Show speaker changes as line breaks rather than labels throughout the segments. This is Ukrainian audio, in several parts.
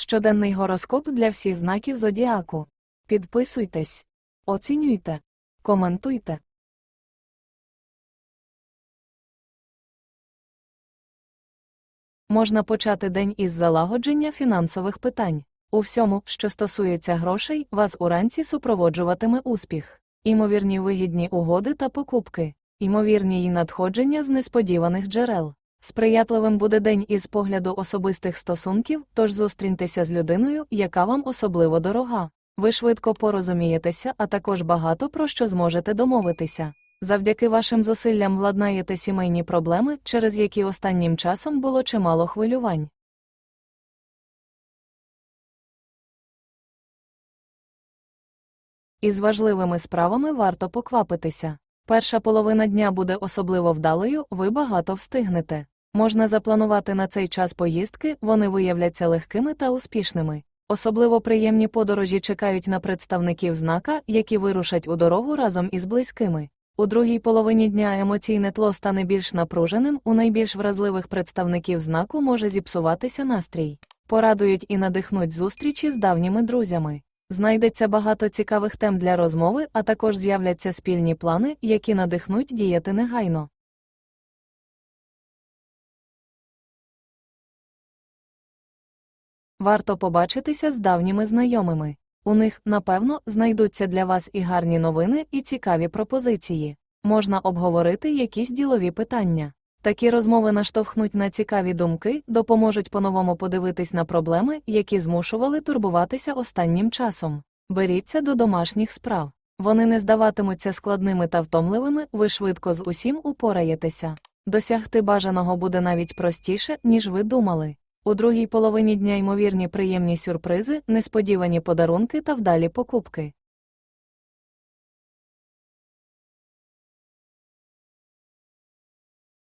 Щоденний гороскоп для всіх знаків зодіаку. Підписуйтесь, оцінюйте, коментуйте. Можна почати день із залагодження фінансових питань. У всьому, що стосується грошей, вас уранці супроводжуватиме успіх, імовірні вигідні угоди та покупки, імовірні її надходження з несподіваних джерел. Сприятливим буде день із погляду особистих стосунків, тож зустріньтеся з людиною, яка вам особливо дорога. Ви швидко порозумієтеся, а також багато про що зможете домовитися. Завдяки вашим зусиллям владнаєте сімейні проблеми, через які останнім часом було чимало хвилювань. Із важливими справами варто поквапитися. Перша половина дня буде особливо вдалою, ви багато встигнете. Можна запланувати на цей час поїздки, вони виявляться легкими та успішними. Особливо приємні подорожі чекають на представників знака, які вирушать у дорогу разом із близькими. У другій половині дня емоційне тло стане більш напруженим, у найбільш вразливих представників знаку може зіпсуватися настрій. Порадують і надихнуть зустрічі з давніми друзями. Знайдеться багато цікавих тем для розмови, а також з'являться спільні плани, які надихнуть діяти негайно. Варто побачитися з давніми знайомими. У них, напевно, знайдуться для вас і гарні новини, і цікаві пропозиції. Можна обговорити якісь ділові питання. Такі розмови наштовхнуть на цікаві думки, допоможуть по-новому подивитись на проблеми, які змушували турбуватися останнім часом. Беріться до домашніх справ. Вони не здаватимуться складними та втомливими, ви швидко з усім упораєтеся. Досягти бажаного буде навіть простіше, ніж ви думали. У другій половині дня ймовірні приємні сюрпризи, несподівані подарунки та вдалі покупки.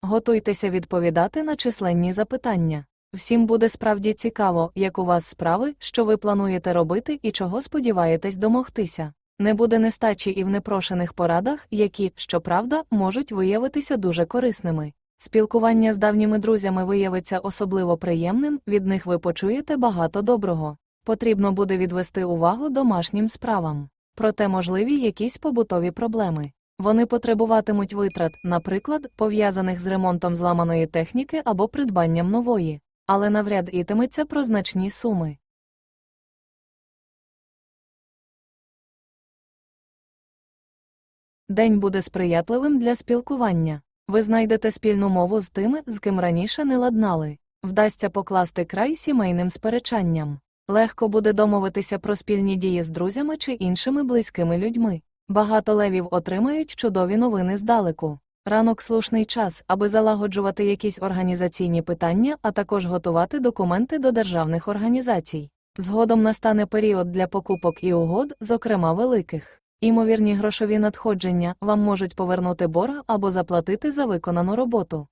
Готуйтеся відповідати на численні запитання. Всім буде справді цікаво, як у вас справи, що ви плануєте робити і чого сподіваєтесь домогтися. Не буде нестачі і в непрошених порадах, які, щоправда, можуть виявитися дуже корисними. Спілкування з давніми друзями виявиться особливо приємним, від них ви почуєте багато доброго. Потрібно буде відвести увагу домашнім справам. Проте можливі якісь побутові проблеми. Вони потребуватимуть витрат, наприклад, пов'язаних з ремонтом зламаної техніки або придбанням нової, але навряд ітиметься про значні суми. День буде сприятливим для спілкування. Ви знайдете спільну мову з тими, з ким раніше не ладнали. Вдасться покласти край сімейним сперечанням. Легко буде домовитися про спільні дії з друзями чи іншими близькими людьми. Багато левів отримають чудові новини здалеку. Ранок слушний час, аби залагоджувати якісь організаційні питання, а також готувати документи до державних організацій. Згодом настане період для покупок і угод, зокрема великих. Імовірні грошові надходження вам можуть повернути борг або заплатити за виконану роботу.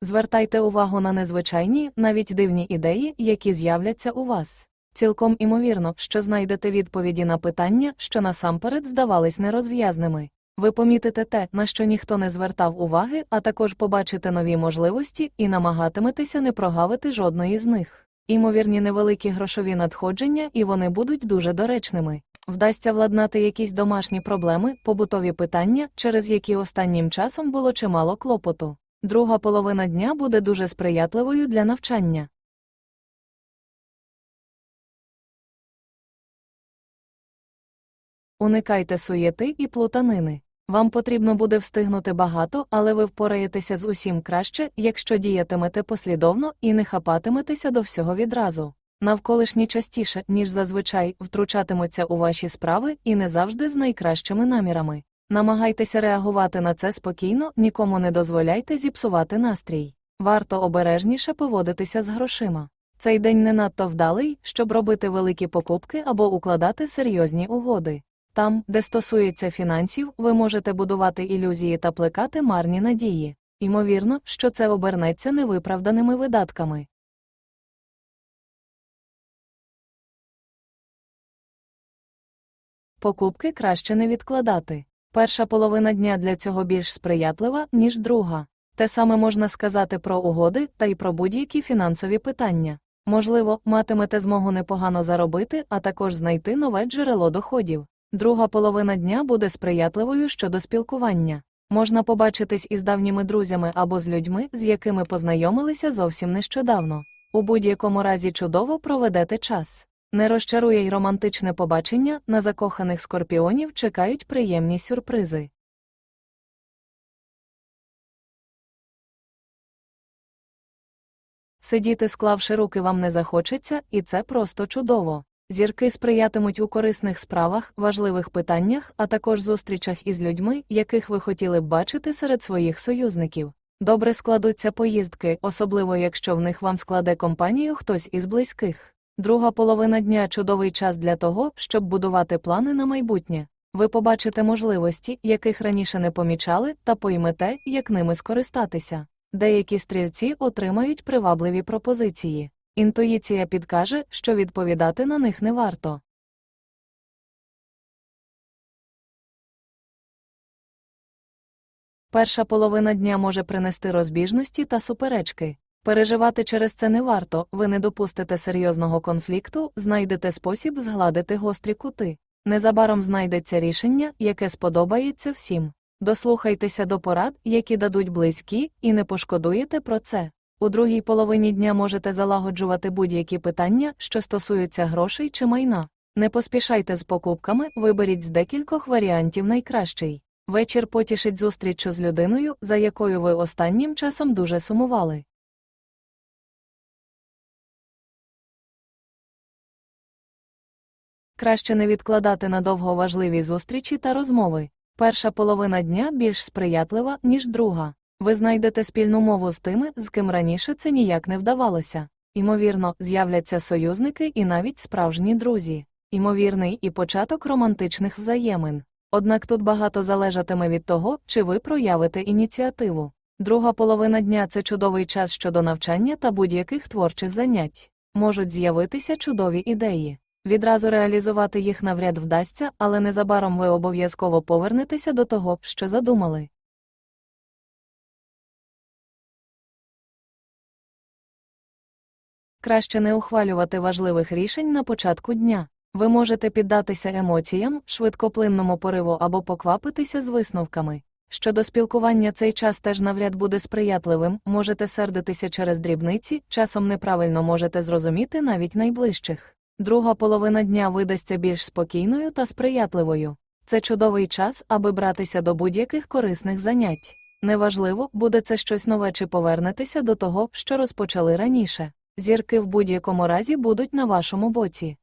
Звертайте увагу на незвичайні, навіть дивні ідеї, які з'являться у вас. Цілком імовірно, що знайдете відповіді на питання, що насамперед здавались нерозв'язними. Ви помітите те, на що ніхто не звертав уваги, а також побачите нові можливості і намагатиметеся не прогавити жодної з них. Імовірні невеликі грошові надходження, і вони будуть дуже доречними. Вдасться владнати якісь домашні проблеми, побутові питання, через які останнім часом було чимало клопоту. Друга половина дня буде дуже сприятливою для навчання. Уникайте суєти і плутанини. Вам потрібно буде встигнути багато, але ви впораєтеся з усім краще, якщо діятимете послідовно і не хапатиметеся до всього відразу. Навколишні частіше, ніж зазвичай, втручатимуться у ваші справи і не завжди з найкращими намірами. Намагайтеся реагувати на це спокійно, нікому не дозволяйте зіпсувати настрій. Варто обережніше поводитися з грошима. Цей день не надто вдалий, щоб робити великі покупки або укладати серйозні угоди. Там, де стосується фінансів, ви можете будувати ілюзії та плекати марні надії. Ймовірно, що це обернеться невиправданими видатками. Покупки краще не відкладати. Перша половина дня для цього більш сприятлива, ніж друга. Те саме можна сказати про угоди та й про будь-які фінансові питання. Можливо, матимете змогу непогано заробити, а також знайти нове джерело доходів. Друга половина дня буде сприятливою щодо спілкування. Можна побачитись із давніми друзями або з людьми, з якими познайомилися зовсім нещодавно. У будь-якому разі чудово проведете час. Не розчарує й романтичне побачення, на закоханих скорпіонів чекають приємні сюрпризи. Сидіти склавши руки вам не захочеться, і це просто чудово. Зірки сприятимуть у корисних справах, важливих питаннях, а також зустрічах із людьми, яких ви хотіли б бачити серед своїх союзників. Добре складуться поїздки, особливо якщо в них вам складе компанію хтось із близьких. Друга половина дня чудовий час для того, щоб будувати плани на майбутнє. Ви побачите можливості, яких раніше не помічали, та поймете, як ними скористатися. Деякі стрільці отримають привабливі пропозиції. Інтуїція підкаже, що відповідати на них не варто. Перша половина дня може принести розбіжності та суперечки. Переживати через це не варто, ви не допустите серйозного конфлікту, знайдете спосіб згладити гострі кути. Незабаром знайдеться рішення, яке сподобається всім. Дослухайтеся до порад, які дадуть близькі, і не пошкодуєте про це. У другій половині дня можете залагоджувати будь-які питання, що стосуються грошей чи майна. Не поспішайте з покупками, виберіть з декількох варіантів найкращий. Вечір потішить зустріччю з людиною, за якою ви останнім часом дуже сумували. Краще не відкладати надовго важливі зустрічі та розмови. Перша половина дня більш сприятлива, ніж друга. Ви знайдете спільну мову з тими, з ким раніше це ніяк не вдавалося. Імовірно, з'являться союзники і навіть справжні друзі. Імовірний і початок романтичних взаємин. Однак тут багато залежатиме від того, чи ви проявите ініціативу. Друга половина дня це чудовий час щодо навчання та будь-яких творчих занять. Можуть з'явитися чудові ідеї. Відразу реалізувати їх навряд вдасться, але незабаром ви обов'язково повернетеся до того, що задумали. Краще не ухвалювати важливих рішень на початку дня. Ви можете піддатися емоціям, швидкоплинному пориву або поквапитися з висновками. Щодо спілкування цей час теж навряд буде сприятливим, можете сердитися через дрібниці, часом неправильно можете зрозуміти навіть найближчих. Друга половина дня видасться більш спокійною та сприятливою. Це чудовий час, аби братися до будь-яких корисних занять. Неважливо, буде це щось нове чи повернетеся до того, що розпочали раніше. Зірки в будь-якому разі будуть на вашому боці.